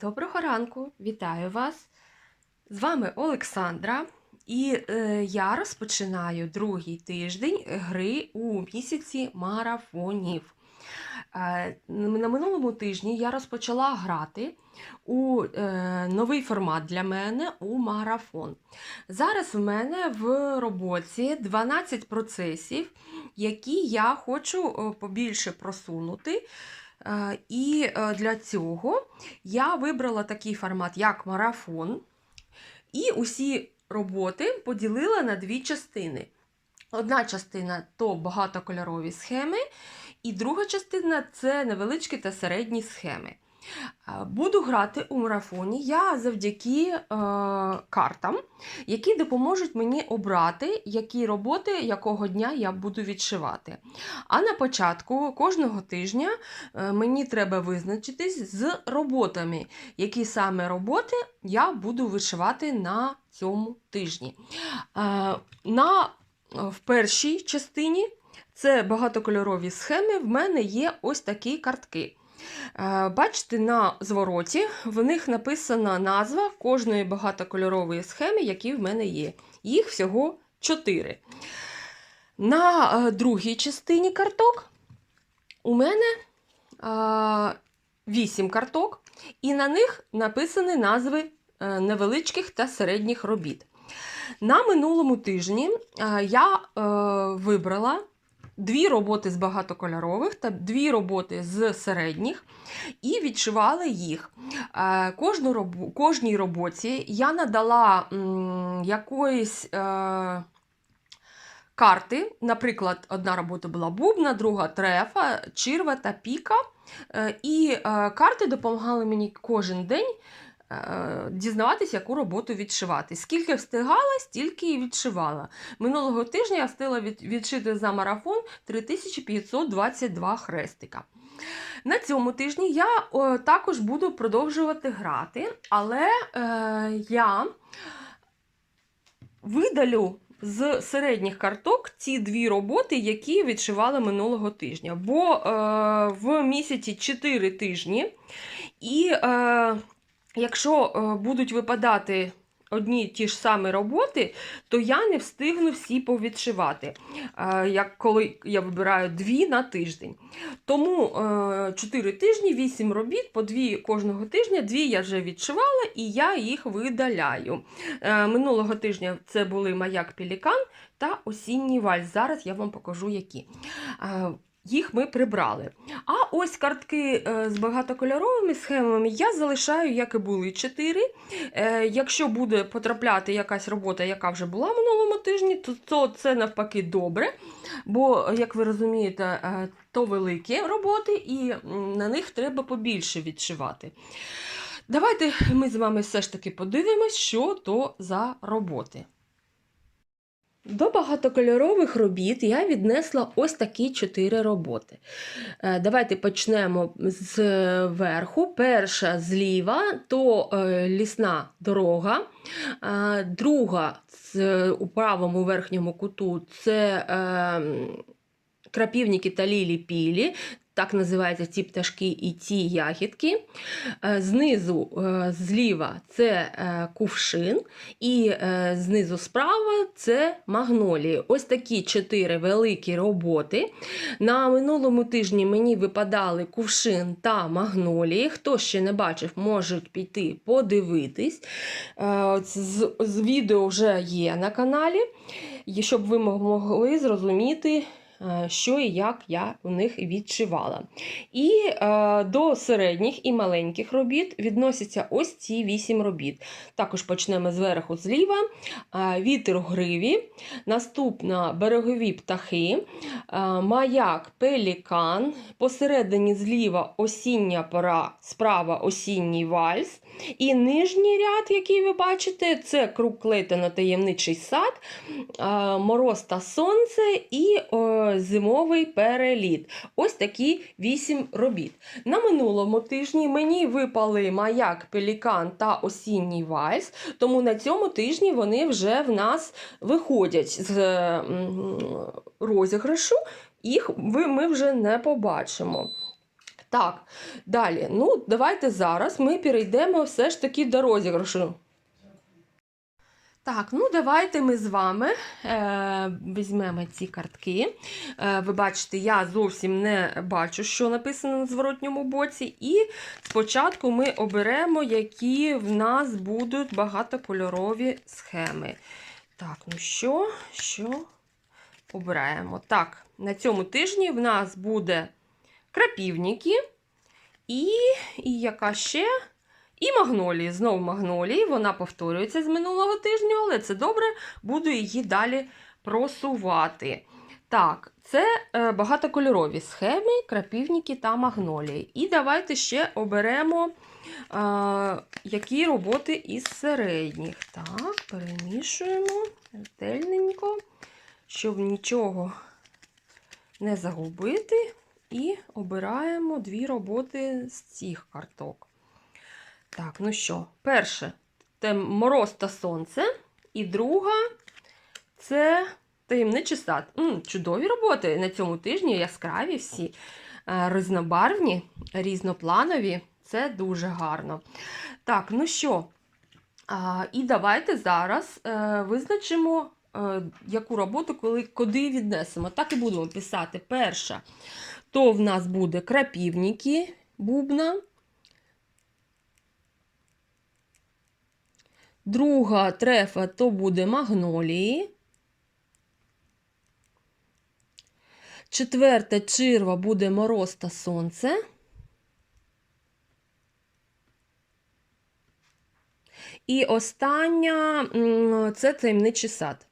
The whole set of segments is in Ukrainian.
Доброго ранку, вітаю вас! З вами Олександра, і е, я розпочинаю другий тиждень гри у місяці марафонів. Е, на минулому тижні я розпочала грати у е, новий формат для мене у марафон. Зараз в мене в роботі 12 процесів, які я хочу побільше просунути. Е, І е, для цього я вибрала такий формат, як марафон, і усі роботи поділила на дві частини. Одна частина то багатокольорові схеми, і друга частина це невеличкі та середні схеми. Е, Буду грати у марафоні я завдяки е, картам, які допоможуть мені обрати, які роботи якого дня я буду відшивати. А на початку кожного тижня е, мені треба визначитись з роботами, які саме роботи я буду вишивати на цьому тижні. Е, На, в першій частині це багатокольорові схеми. В мене є ось такі картки. Е, Бачите, на звороті в них написана назва кожної багатокольорової схеми, які в мене є. Їх всього 4. На е, другій частині карток у мене е, 8 карток, і на них написані назви е, невеличких та середніх робіт. На минулому тижні е, я е, вибрала дві роботи з багатокольорових та дві роботи з середніх і відшивала їх. Е, Кожну робу, кожній роботі я надала якоїсь е, карти. Наприклад, одна робота була бубна, друга трефа, чирва та піка. Е, І е, карти допомагали мені кожен день дізнаватися, яку роботу відшивати. Скільки встигала, стільки і відшивала. Минулого тижня я встигла відшити за марафон 3522 хрестика. На цьому тижні я також буду продовжувати грати, але е, я видалю з середніх карток ці дві роботи, які відшивала минулого тижня. Бо е, в місяці 4 тижні, і е, якщо е, будуть випадати одні ті ж самі роботи, то я не встигну всі повідшивати, е, як коли я вибираю дві на тиждень. Тому е, 4 тижні, 8 робіт, по дві кожного тижня, дві я вже відшивала і я їх видаляю. Е, Минулого тижня це були маяк Пелікан та осінній вальс. Зараз я вам покажу, які. Їх ми прибрали. А ось картки е, з багатокольоровими схемами я залишаю, як і були 4. Е, Якщо буде потрапляти якась робота, яка вже була минулому тижні, то, то це навпаки добре. Бо, як ви розумієте, е, то великі роботи, і на них треба побільше відшивати. Давайте ми з вами все ж таки подивимось, що то за роботи. До багатокольорових робіт я віднесла ось такі чотири роботи. Е, Давайте почнемо з верху. Перша зліва то е, лісна дорога, Е, друга у правому верхньому куту це е, крапівники та лілі-пілі. Так називаються ці пташки і ці ягідки. Е, Знизу е, зліва це е, кувшин, і знизу справа це магнолії. Ось такі чотири великі роботи. На минулому тижні мені випадали кувшин та магнолії. Хто ще не бачив, можуть піти подивитись. З відео вже є на каналі, щоб ви могли зрозуміти. Е, Що і як я у них відшивала. І е, до середніх і маленьких робіт відносяться ось ці вісім робіт. Також почнемо зверху зліва. Е, вітер гриві, наступна берегові птахи, маяк пелікан, посередині зліва осіння пора, справа осінній вальс. І нижній ряд, який ви бачите, це круг Клейтона таємничий сад, мороз та сонце і зимовий переліт. Ось такі вісім робіт. На минулому тижні мені випали маяк, пелікан та осінній вальс, тому на цьому тижні вони вже в нас виходять з е, розіграшу, їх ми вже не побачимо. Так, далі. Ну, давайте зараз ми перейдемо все ж таки до розіграшу. Так, ну давайте ми з вами е, візьмемо ці картки. Е, ви бачите, я зовсім не бачу, що написано на зворотньому боці. І спочатку ми оберемо, які в нас будуть багатокольорові схеми. Так, ну що, що обираємо? Так, на цьому тижні в нас буде крапівники і, і яка ще? І магнолії. Знову магнолії. Вона повторюється з минулого тижня, але це добре, буду її далі просувати. Так, це е, багатокольорові схеми, крапівники та магнолії. І давайте ще оберемо, е, які роботи із середніх. Так, перемішуємо ретельненько, щоб нічого не загубити. І обираємо дві роботи з цих карток. Так, ну що, перше це мороз та сонце. І друга це таємничий сад. М, чудові роботи на цьому тижні, яскраві всі, е, різнобарвні, різнопланові. Це дуже гарно. Так, ну що, і давайте зараз е, визначимо, е, яку роботу коли, куди віднесемо. Так і будемо писати. Перша, то в нас буде крапівники бубна. Друга трефа то буде магнолії. Четверта чирва буде мороз та сонце. І остання це таємничий сад.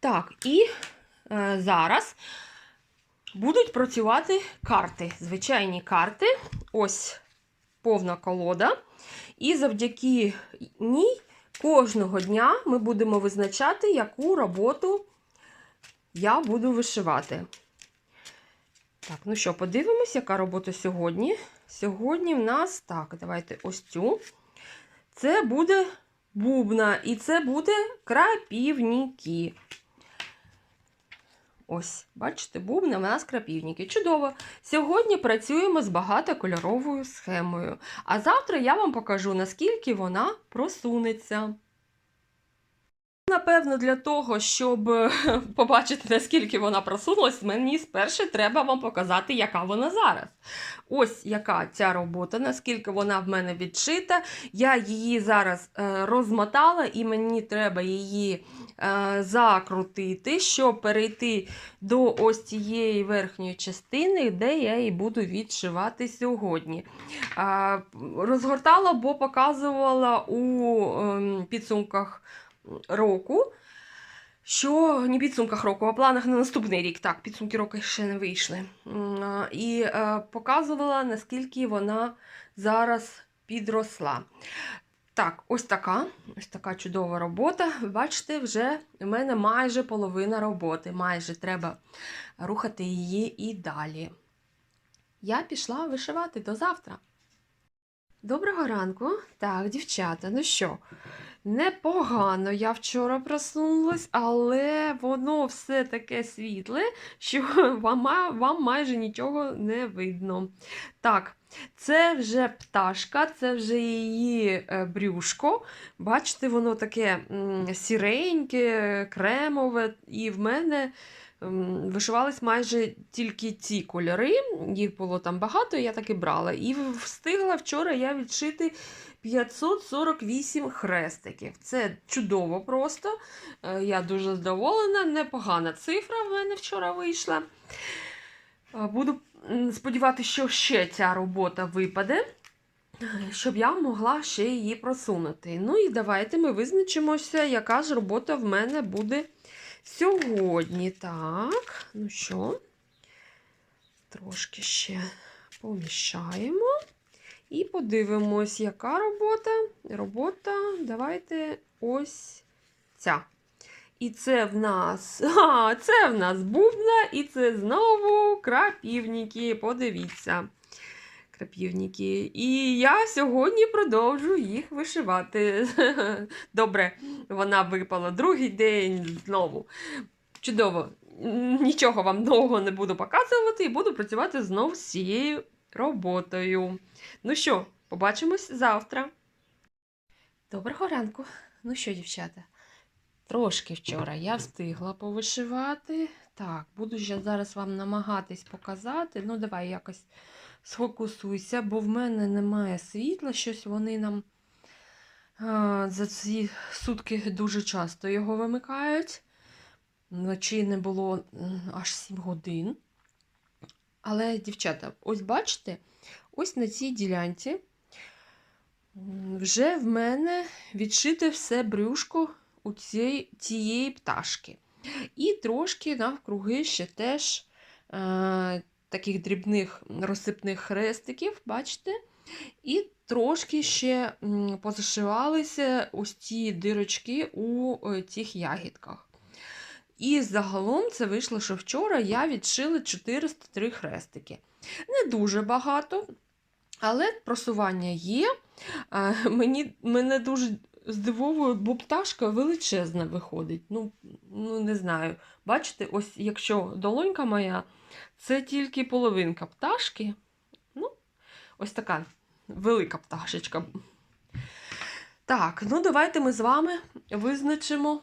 Так, і зараз будуть працювати карти, звичайні карти. Ось повна колода. І завдяки ній кожного дня ми будемо визначати, яку роботу я буду вишивати. Так, ну що, подивимось, яка робота сьогодні. Сьогодні в нас, так, давайте ось цю. Це буде бубна, і це буде крапівніки. Ось, бачите, бубна в нас крапівники. Чудово! Сьогодні працюємо з багатокольоровою схемою. А завтра я вам покажу, наскільки вона просунеться. Напевно, для того, щоб е, побачити, наскільки вона просунулась, мені спершу треба вам показати, яка вона зараз. Ось яка ця робота, наскільки вона в мене відшита. Я її зараз е, розмотала, і мені треба її е, закрутити, щоб перейти до ось цієї верхньої частини, де я її буду відшивати сьогодні. Розгортала, бо показувала у е, підсумках року. Що не підсумках року, а планах на наступний рік. Так, підсумки року ще не вийшли. І е, показувала, наскільки вона зараз підросла. Так, ось така ось така чудова робота. Ви бачите, вже у мене майже половина роботи. Майже треба рухати її і далі. Я пішла вишивати до завтра. Доброго ранку. Так, дівчата, ну що? Непогано я вчора просунулась, але воно все таке світле, що вам, вам майже нічого не видно. Так, це вже пташка, це вже її е, брюшко. Бачите, воно таке сіреньке, кремове, і в мене вишивались майже тільки ці кольори. Їх було там багато, я так і брала. І встигла вчора я відшити 548 хрестиків. Це чудово просто. Е, Я дуже задоволена, непогана цифра в мене вчора вийшла. Е, Буду сподіватися, що ще ця робота випаде, щоб я могла ще її просунути. Ну і давайте ми визначимося, яка ж робота в мене буде сьогодні. Так, ну що, трошки ще помішаємо. І подивимось, яка робота. Робота, давайте ось ця. І це в нас, а, це в нас бубна, і це знову крапівники. Подивіться. крапівники. І я сьогодні продовжу їх вишивати. Добре, вона випала другий день знову. Чудово. Нічого вам довго не буду показувати і буду працювати знову з цією роботою. Ну що, побачимось завтра. Доброго ранку. Ну що, дівчата? Трошки вчора я встигла повишивати. Так, буду ще зараз вам намагатись показати. Ну, давай якось сфокусуйся, бо в мене немає світла, щось вони нам за ці сутки дуже часто його вимикають. Вночі не було аж 7 годин. Але, дівчата, ось бачите, ось на цій ділянці вже в мене відшите все брюшко у цій, цієї пташки. І трошки навкруги ще теж е, таких дрібних розсипних хрестиків, бачите? І трошки ще позашивалися ось ці дирочки у е, цих ягідках. І загалом це вийшло, що вчора я відшила 403 хрестики. Не дуже багато, але просування є. Мені, мене дуже здивовує, бо пташка величезна виходить. Ну, ну, не знаю. Бачите, ось якщо долонька моя, це тільки половинка пташки. Ну, ось така велика пташечка. Так, ну давайте ми з вами визначимо,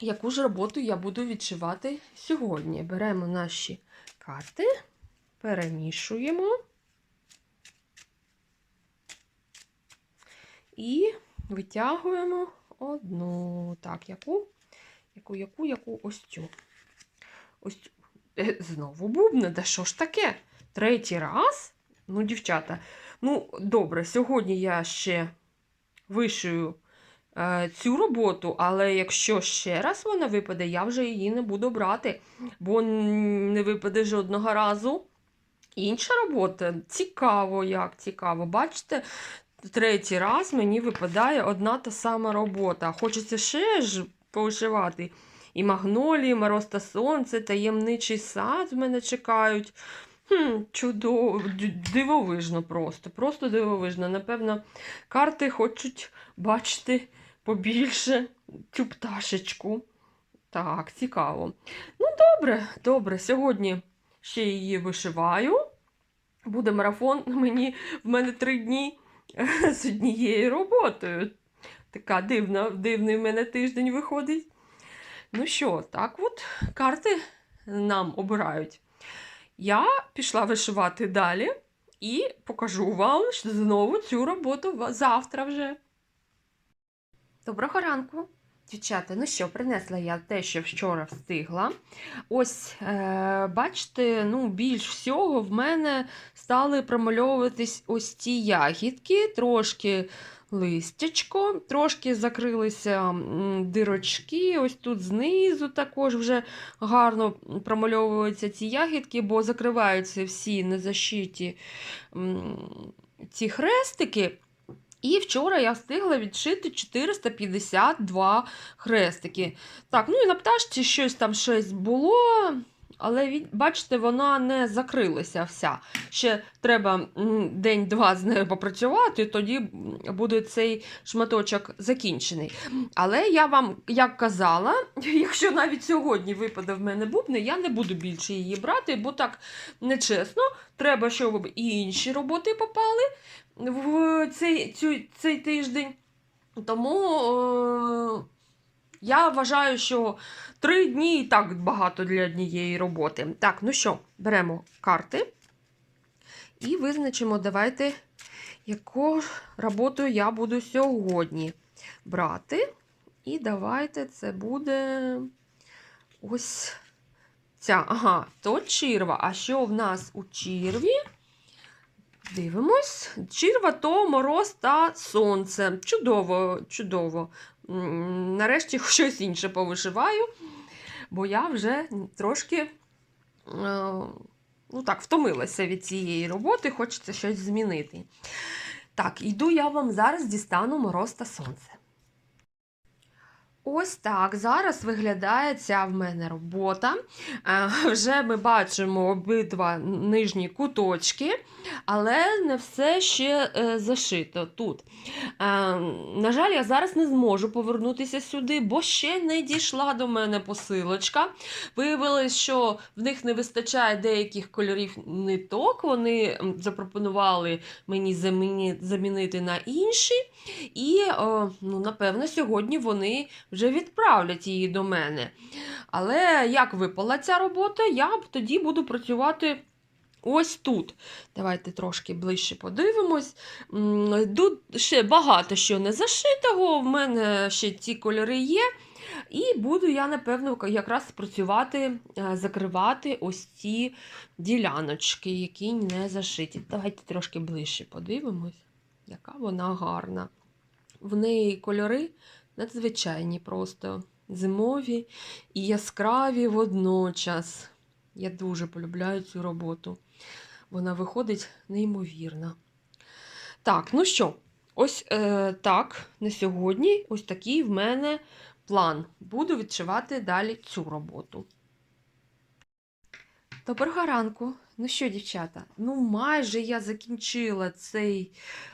яку ж роботу я буду відшивати сьогодні. Беремо наші карти, перемішуємо. І витягуємо одну. Так, яку? Яку, яку, яку? Ось цю. Ось цю. Е, Знову бубни, да що ж таке? Третій раз? Ну, дівчата, ну, добре, сьогодні я ще вишию е, цю роботу, але якщо ще раз вона випаде, я вже її не буду брати, бо не випаде жодного разу. Інша робота цікаво, як цікаво. Бачите, третій раз мені випадає одна та сама робота. Хочеться ще ж повишивати. І магнолії, мороз та сонце, таємничий сад в мене чекають. Хм, чудово, дивовижно просто. Просто дивовижно. Напевно, карти хочуть бачити побільше цю пташечку. Так, цікаво. Ну, добре, добре. Сьогодні ще її вишиваю. Буде марафон мені в мене три дні з однією роботою. Така дивна, дивний в мене тиждень виходить. Ну що, так от карти нам обирають. Я пішла вишивати далі і покажу вам знову цю роботу завтра вже. Доброго ранку, дівчата. Ну що, принесла я те, що вчора встигла. Ось, е, бачите, ну, більш всього в мене стали промальовуватись ось ці ягідки, трошки листячко, трошки закрилися дирочки. Ось тут знизу також вже гарно промальовуються ці ягідки, бо закриваються всі незашиті м, ці хрестики. І вчора я встигла відшити 452 хрестики. Так, ну і на пташці щось там щось було, але бачите, вона не закрилася вся. Ще треба день-два з нею попрацювати, тоді буде цей шматочок закінчений. Але я вам, як казала, якщо навіть сьогодні випаде в мене бубни, я не буду більше її брати, бо так нечесно. Треба, щоб і інші роботи попали в цей, цю, цей тиждень. Тому е, я вважаю, що три дні і так багато для однієї роботи. Так, ну що, беремо карти і визначимо, давайте, яку роботу я буду сьогодні брати. І давайте це буде ось ця. Ага, то чірва. А що в нас у чірві? Дивимось. Чірва то мороз та сонце. Чудово, чудово. Нарешті щось інше повишиваю, бо я вже трошки е, ну так, втомилася від цієї роботи, хочеться щось змінити. Так, іду я вам зараз дістану мороз та сонце. Ось так зараз виглядає ця в мене робота. Е, Вже ми бачимо обидва нижні куточки, але не все ще е, зашито тут. Е, На жаль, я зараз не зможу повернутися сюди, бо ще не дійшла до мене посилочка. Виявилось, що в них не вистачає деяких кольорів ниток. Вони запропонували мені замінити на інші. І, ну, напевно, сьогодні вони вже відправлять її до мене. Але як випала ця робота, я тоді буду працювати ось тут. Давайте трошки ближче подивимось. Тут ще багато що не зашитого, в мене ще ці кольори є. І буду я, напевно, якраз працювати, е, закривати ось ці діляночки, які не зашиті. Давайте трошки ближче подивимось, яка вона гарна. В неї кольори надзвичайні просто зимові і яскраві водночас. Я дуже полюбляю цю роботу. Вона виходить неймовірно. Так, ну що, ось е, так, на сьогодні ось такий в мене план. Буду відшивати далі цю роботу. Доброго ранку. Ну що, дівчата? Ну, майже я закінчила цей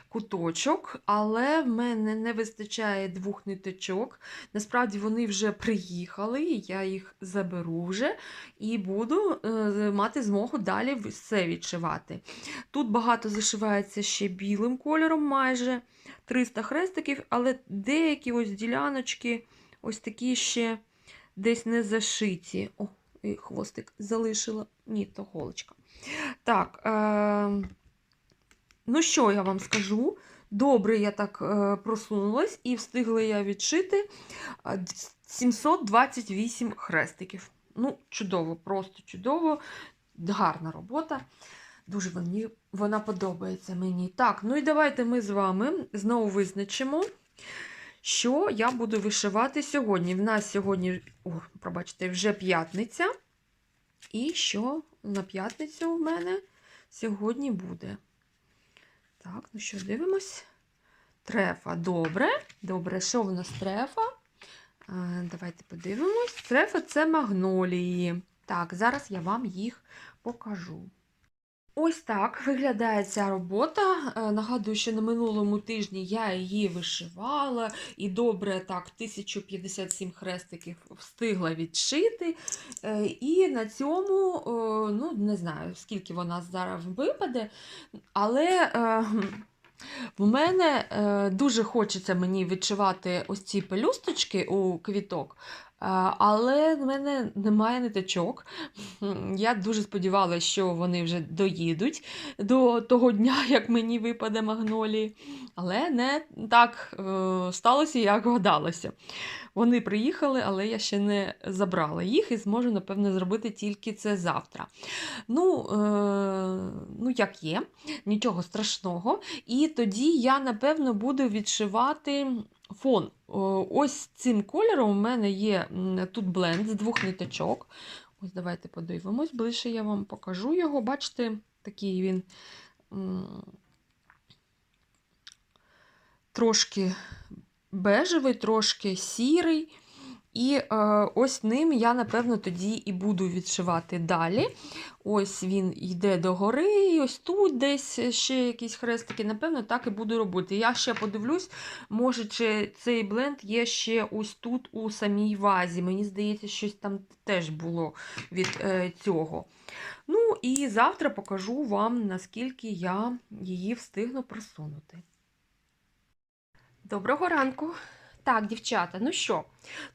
куточок, але в мене не вистачає двох ниточок. Насправді вони вже приїхали, я їх заберу вже і буду е, мати змогу далі все відшивати. Тут багато зашивається ще білим кольором, майже 300 хрестиків, але деякі ось діляночки, ось такі ще десь не зашиті. О, і хвостик залишила. Ні, то голочка. Так, е, ну що я вам скажу? Добре, я так е, просунулась і встигла я відшити е, 728 хрестиків. Ну, чудово, просто чудово. Гарна робота. Дуже мені, вона подобається мені. Так, ну і давайте ми з вами знову визначимо, що я буду вишивати сьогодні. В нас сьогодні, о, пробачте, вже п'ятниця. І що на п'ятницю в мене сьогодні буде? Так, ну що, дивимось. Трефа. Добре. Добре, що в нас трефа? Давайте подивимось. Трефа це магнолії. Так, зараз я вам їх покажу. Ось так виглядає ця робота. Е, Нагадую, що на минулому тижні я її вишивала і добре так 1057 хрестиків встигла відшити. Е, І на цьому, е, ну не знаю, скільки вона зараз випаде, але в мене дуже хочеться мені відшивати ось ці пелюсточки у квіток. Але в мене немає ниточок. Я дуже сподівалася, що вони вже доїдуть до того дня, як мені випаде магнолії. Але не так е, сталося, як гадалося. Вони приїхали, але я ще не забрала їх і зможу, напевно, зробити тільки це завтра. Ну, е, ну як є, нічого страшного. І тоді я, напевно, буду відшивати фон. Ось цим кольором у мене є тут бленд з двох ниточок. Ось давайте подивимось. Ближче я вам покажу його. Бачите, такий він трошки бежевий, трошки сірий. І е, ось ним я, напевно, тоді і буду відшивати далі. Ось він йде догори, і ось тут десь ще якісь хрестики. Напевно, так і буду робити. Я ще подивлюсь, може, чи цей бленд є ще ось тут у самій вазі. Мені здається, щось там теж було від е, цього. Ну, і завтра покажу вам, наскільки я її встигну просунути. Доброго ранку! Так, дівчата, ну що,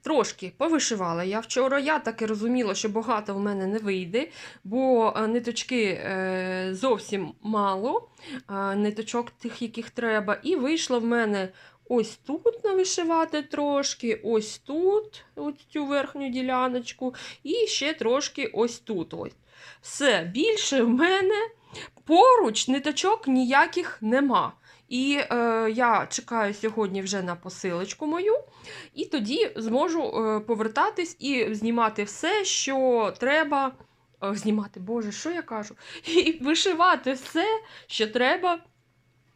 трошки повишивала я вчора. Я так і розуміла, що багато в мене не вийде, бо е, ниточки е, зовсім мало, е, ниточок тих, яких треба. І вийшло в мене ось тут навишивати трошки, ось тут, ось цю верхню діляночку, і ще трошки ось тут. ось. Все, більше в мене поруч ниточок ніяких нема. І е, я чекаю сьогодні вже на посилочку мою, і тоді зможу е, повертатись і знімати все, що треба. Е, знімати, Боже, що я кажу? І вишивати все, що треба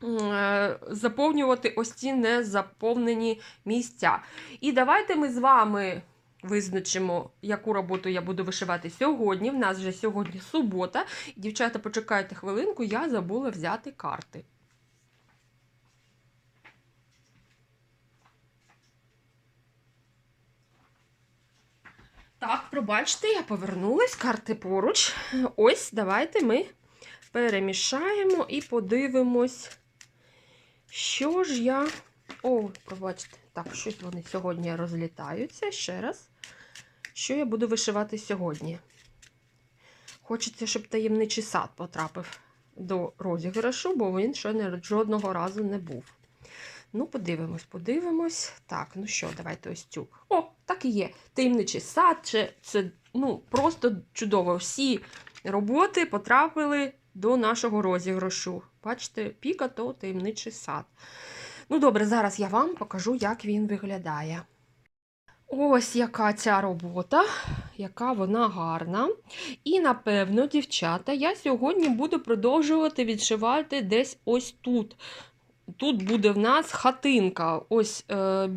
е, заповнювати ось ці незаповнені місця. І давайте ми з вами визначимо, яку роботу я буду вишивати сьогодні. В нас вже сьогодні субота. Дівчата, почекайте хвилинку, я забула взяти карти. Так, пробачте, я повернулась, карти поруч. Ось, давайте ми перемішаємо і подивимось, що ж я. О, пробачте, так, щось вони сьогодні розлітаються. Ще раз. Що я буду вишивати сьогодні? Хочеться, щоб таємничий сад потрапив до розіграшу, бо він ще жодного разу не був. Ну, подивимось, подивимось. Так, ну що, давайте ось цю. О, так і є. Таємничий сад. Це, це ну, просто чудово. Всі роботи потрапили до нашого розіграшу. Бачите, піка то таємничий сад. Ну, добре, зараз я вам покажу, як він виглядає. Ось яка ця робота, яка вона гарна. І, напевно, дівчата, я сьогодні буду продовжувати відшивати десь ось тут. Тут буде в нас хатинка, ось е,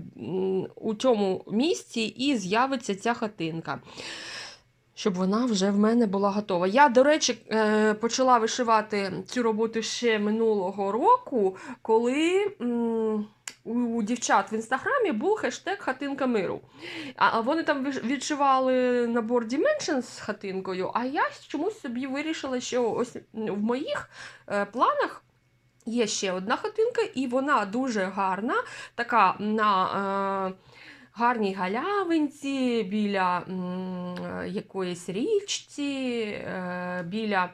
у цьому місці, і з'явиться ця хатинка. Щоб вона вже в мене була готова. Я, до речі, е, почала вишивати цю роботу ще минулого року, коли у дівчат в інстаграмі був хештег Хатинка миру. А вони там відшивали набор Dimensions з хатинкою, а я чомусь собі вирішила, що ось в моїх е, планах. Є ще одна хатинка, і вона дуже гарна, така на е, гарній галявинці, біля е, якоїсь річці, е, біля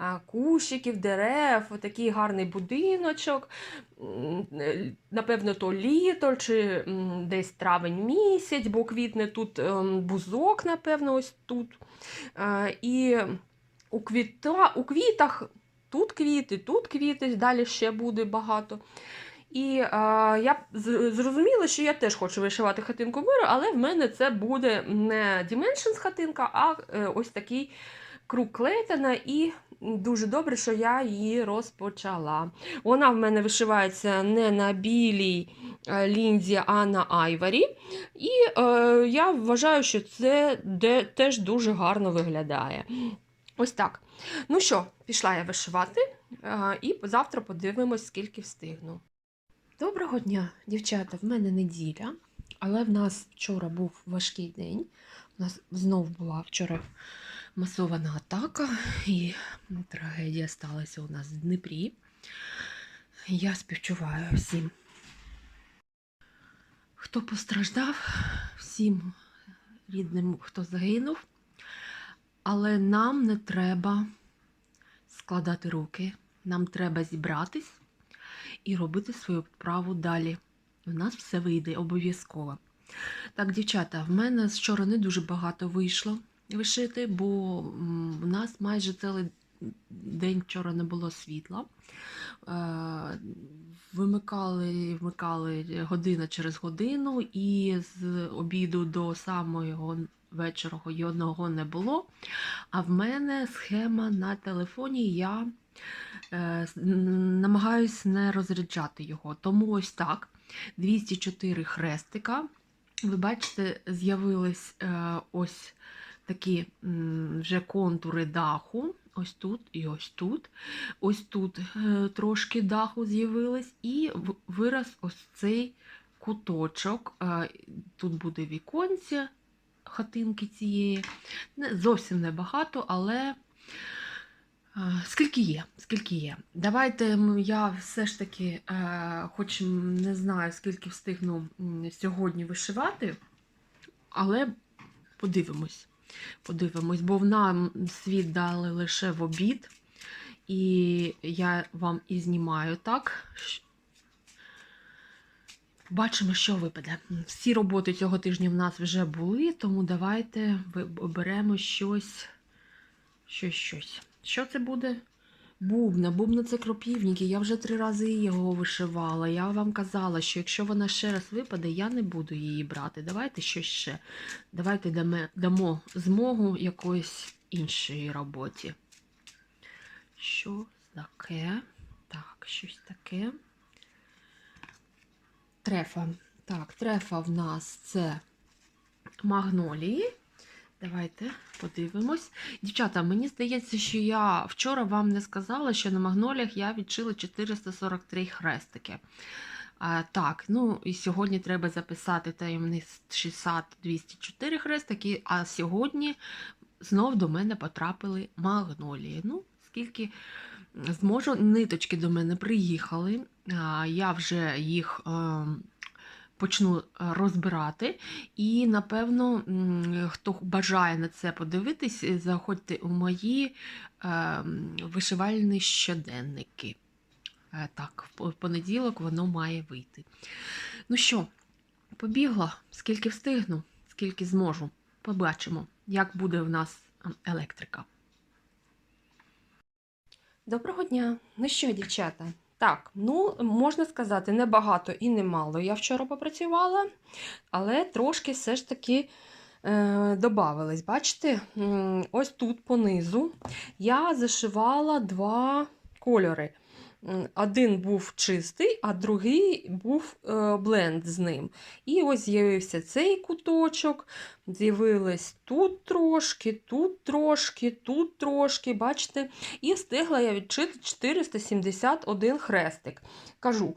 е, кущиків, дерев, такий гарний будиночок. Е, Напевно, то літо чи десь травень місяць, бо квітне тут ем, бузок, напевно, ось тут. Е, І у, квіта, у квітах тут квіти, тут квіти, далі ще буде багато. І е, я зрозуміла, що я теж хочу вишивати хатинку миру, але в мене це буде не Dimensions хатинка, а е, ось такий круг Клейтона. І дуже добре, що я її розпочала. Вона в мене вишивається не на білій е, лінзі, а на айварі. І е, я вважаю, що це де, теж дуже гарно виглядає. Ось так. Ну що, пішла я вишивати, е, і завтра подивимось, скільки встигну. Доброго дня, дівчата. В мене неділя, але в нас вчора був важкий день. У нас знов була вчора масована атака, і трагедія сталася у нас в Дніпрі. Я співчуваю всім, хто постраждав, всім рідним, хто загинув. Але нам не треба складати руки, нам треба зібратись і робити свою справу далі. У нас все вийде обов'язково. Так, дівчата, в мене вчора не дуже багато вийшло вишити, бо у нас майже цілий день вчора не було світла. Е, Вимикали, вмикали година через годину, і з обіду до самого вечора одного не було. А в мене схема на телефоні. Я е, намагаюсь не розряджати його. Тому ось так. 204 хрестика. Ви бачите, з'явились е, ось такі м, вже контури даху. Ось тут і ось тут. Ось тут е, трошки даху з'явилось, і вираз ось цей куточок. Е, Тут буде віконце хатинки цієї. Не, зовсім небагато, але е, скільки є, скільки є. Давайте я все ж таки, е, хоч не знаю, скільки встигну сьогодні вишивати, але подивимось. Подивимось, бо нам світ дали лише в обід, і я вам і знімаю так. Бачимо, що випаде. Всі роботи цього тижня в нас вже були, тому давайте оберемо щось. Щось, щось. Що це буде? Бубна. Бубна це кропівники. Я вже три рази його вишивала. Я вам казала, що якщо вона ще раз випаде, я не буду її брати. Давайте щось ще. Давайте дамо, дамо змогу якоїсь іншої роботі. Що таке? Так, щось таке. Трефа. Так, трефа в нас це магнолії. Давайте подивимось. Дівчата, мені здається, що я вчора вам не сказала, що на магноліях я відшила 443 хрестики. А, так, ну і сьогодні треба записати таємний сад 204 хрестики, а сьогодні знов до мене потрапили магнолії. Ну, скільки зможу, ниточки до мене приїхали. Я вже їх. е, Почну е, розбирати, і напевно, хто бажає на це подивитись, заходьте у мої е, вишивальні щоденники. Так, в понеділок воно має вийти. Ну що, побігла, скільки встигну, скільки зможу. Побачимо, як буде в нас електрика. Доброго дня. Ну що, дівчата? Так, ну можна сказати, не багато і не мало. Я вчора попрацювала, але трошки все ж таки е, додавилось. Бачите, ось тут понизу я зашивала два кольори. Один був чистий, а другий був е, бленд з ним. І ось з'явився цей куточок, з'явилось тут трошки, тут трошки, тут трошки, бачите? І встигла я відчити 471 хрестик. Кажу,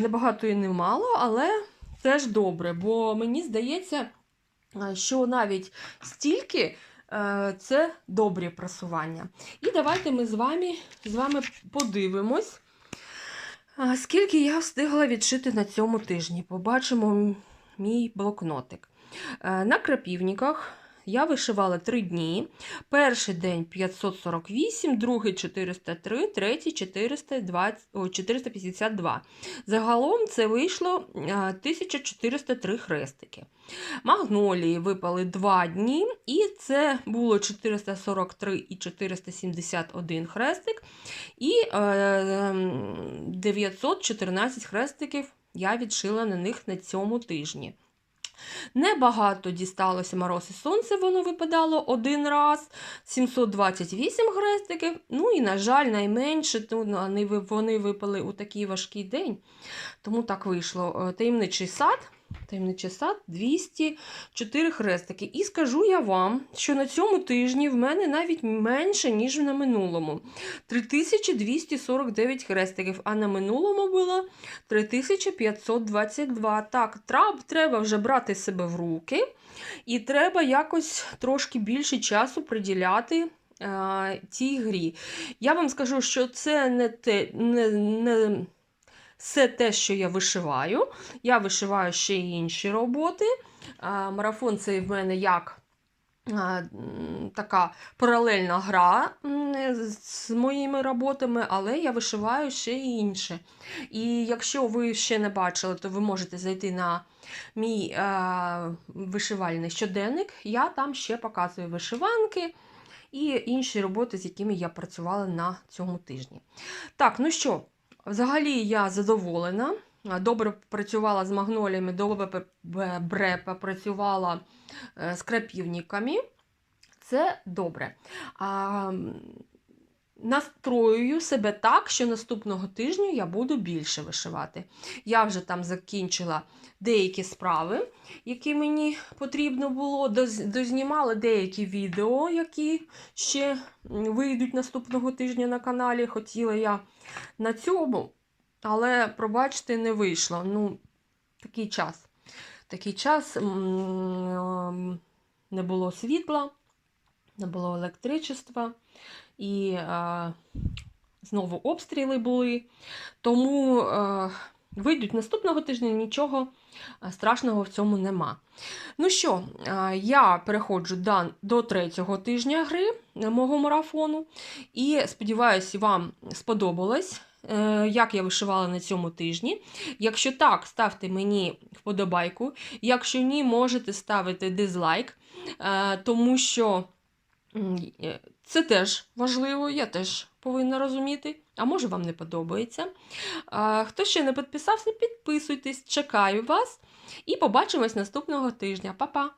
небагато і не мало, але теж добре, бо мені здається, е, що навіть стільки е, це добрі просування. І давайте ми з вами, з вами подивимось, е, скільки я встигла відшити на цьому тижні. Побачимо мій блокнотик. Е, На крапівниках я вишивала 3 дні. Перший день 548, другий 403, третій 420, 452. Загалом це вийшло е, 1403 хрестики. Магнолії випали 2 дні, і це було 443 і 471 хрестик. І е, ем, 914 хрестиків я відшила на них на цьому тижні. Небагато дісталося мороз сонце, воно випадало один раз, 728 хрестиків. Ну і, на жаль, найменше то вони, випали у такий важкий день. Тому так вийшло. Е, Таємничий сад. Таємничий сад 204 хрестики. І скажу я вам, що на цьому тижні в мене навіть менше, ніж на минулому. 3249 хрестиків, а на минулому було 3522. Так, траб, треба вже брати себе в руки, і треба якось трошки більше часу приділяти е, цій грі. Я вам скажу, що це не те. Не, не, все те, що я вишиваю. Я вишиваю ще й інші роботи. Марафон це в мене як така паралельна гра з моїми роботами, але я вишиваю ще й інше. І якщо ви ще не бачили, то ви можете зайти на мій вишивальний щоденник. Я там ще показую вишиванки і інші роботи, з якими я працювала на цьому тижні. Так, ну що, взагалі я задоволена. Добре працювала з магноліями, добре бре попрацювала е, з крапівниками. Це добре. А, настроюю себе так, що наступного тижня я буду більше вишивати. Я вже там закінчила деякі справи, які мені потрібно було. Дознімала деякі відео, які ще вийдуть наступного тижня на каналі. Хотіла я на цьому, але, пробачте, не вийшло. Ну, такий час. Такий час не було світла, не було електричества, і е, знову обстріли були. Тому е, вийдуть наступного тижня, нічого е, страшного в цьому нема. Ну що, е, я переходжу до, до третього тижня гри мого марафону. І сподіваюся, вам сподобалось, як я вишивала на цьому тижні. Якщо так, ставте мені вподобайку. Якщо ні, можете ставити дизлайк, тому що це теж важливо, я теж повинна розуміти. А може вам не подобається. Е, Хто ще не підписався, підписуйтесь, чекаю вас. І побачимось наступного тижня. Па-па!